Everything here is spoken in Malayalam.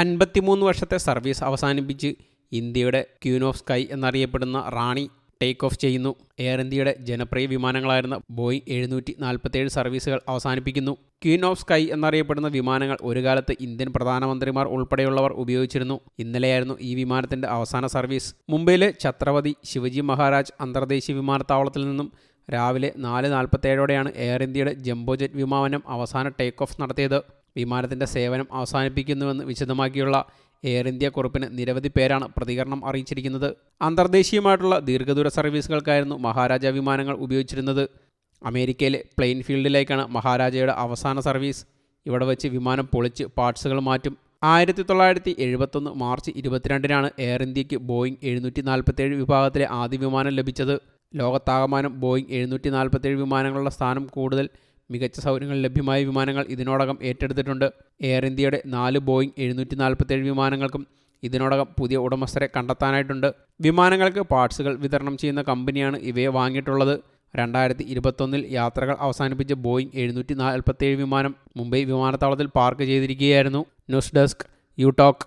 അൻപത്തിമൂന്ന് വർഷത്തെ സർവീസ് അവസാനിപ്പിച്ച് ഇന്ത്യയുടെ ക്യൂൻ ഓഫ് സ്കൈ എന്നറിയപ്പെടുന്ന റാണി ടേക്ക് ഓഫ് ചെയ്യുന്നു. എയർ ഇന്ത്യയുടെ ജനപ്രിയ വിമാനങ്ങളായിരുന്ന ബോയിങ് എഴുന്നൂറ്റി നാൽപ്പത്തേഴ് സർവീസുകൾ അവസാനിപ്പിക്കുന്നു. ക്വീൻ ഓഫ് സ്കൈ എന്നറിയപ്പെടുന്ന വിമാനങ്ങൾ ഒരു കാലത്ത് ഇന്ത്യൻ പ്രധാനമന്ത്രിമാർ ഉൾപ്പെടെയുള്ളവർ ഉപയോഗിച്ചിരുന്നു. ഇന്നലെയായിരുന്നു ഈ വിമാനത്തിന്റെ അവസാന സർവീസ്. മുംബൈയിലെ ഛത്രപതി ശിവജി മഹാരാജ് അന്തർദേശീയ വിമാനത്താവളത്തിൽ നിന്നും രാവിലെ നാല് നാൽപ്പത്തേഴോടെയാണ് എയർ ഇന്ത്യയുടെ ജംബോ ജെറ്റ് വിമാനം അവസാന ടേക്ക് ഓഫ് നടത്തിയത്. വിമാനത്തിന്റെ സേവനം അവസാനിപ്പിക്കുന്നുവെന്ന് വിശദമാക്കിയുള്ള എയർ ഇന്ത്യ കുറിപ്പിന് നിരവധി പേരാണ് പ്രതികരണം അറിയിച്ചിരിക്കുന്നത്. അന്തർദേശീയമായിട്ടുള്ള ദീർഘദൂര സർവീസുകൾക്കായിരുന്നു മഹാരാജ വിമാനങ്ങൾ ഉപയോഗിച്ചിരുന്നത്. അമേരിക്കയിലെ പ്ലെയിൻ ഫീൽഡിലേക്കാണ് മഹാരാജയുടെ അവസാന സർവീസ്. ഇവിടെ വെച്ച് വിമാനം പൊളിച്ച് പാർട്സുകൾ മാറ്റും. ആയിരത്തി തൊള്ളായിരത്തി എഴുപത്തൊന്ന് മാർച്ച് ഇരുപത്തിരണ്ടിനാണ് എയർ ഇന്ത്യയ്ക്ക് ബോയിങ് എഴുന്നൂറ്റി നാൽപ്പത്തേഴ് വിഭാഗത്തിലെ ആദ്യ വിമാനം ലഭിച്ചത്. ലോകത്താകമാനം ബോയിങ് എഴുന്നൂറ്റി നാൽപ്പത്തേഴ് വിമാനങ്ങളുടെ സ്ഥാനം കൂടുതൽ മികച്ച സൗകര്യങ്ങൾ ലഭ്യമായ വിമാനങ്ങൾ ഇതിനോടകം ഏറ്റെടുത്തിട്ടുണ്ട്. എയർ ഇന്ത്യയുടെ നാല് ബോയിങ് എഴുന്നൂറ്റി നാൽപ്പത്തേഴ് വിമാനങ്ങൾക്കും ഇതിനോടകം പുതിയ ഉടമസ്ഥരെ കണ്ടെത്താനായിട്ടുണ്ട്. വിമാനങ്ങൾക്ക് പാർട്സുകൾ വിതരണം ചെയ്യുന്ന കമ്പനിയാണ് ഇവയെ വാങ്ങിയിട്ടുള്ളത്. രണ്ടായിരത്തി ഇരുപത്തൊന്നിൽ യാത്രകൾ അവസാനിപ്പിച്ച ബോയിങ് എഴുന്നൂറ്റി നാൽപ്പത്തേഴ് വിമാനം മുംബൈ വിമാനത്താവളത്തിൽ park ചെയ്തിരിക്കുകയായിരുന്നു. News desk you talk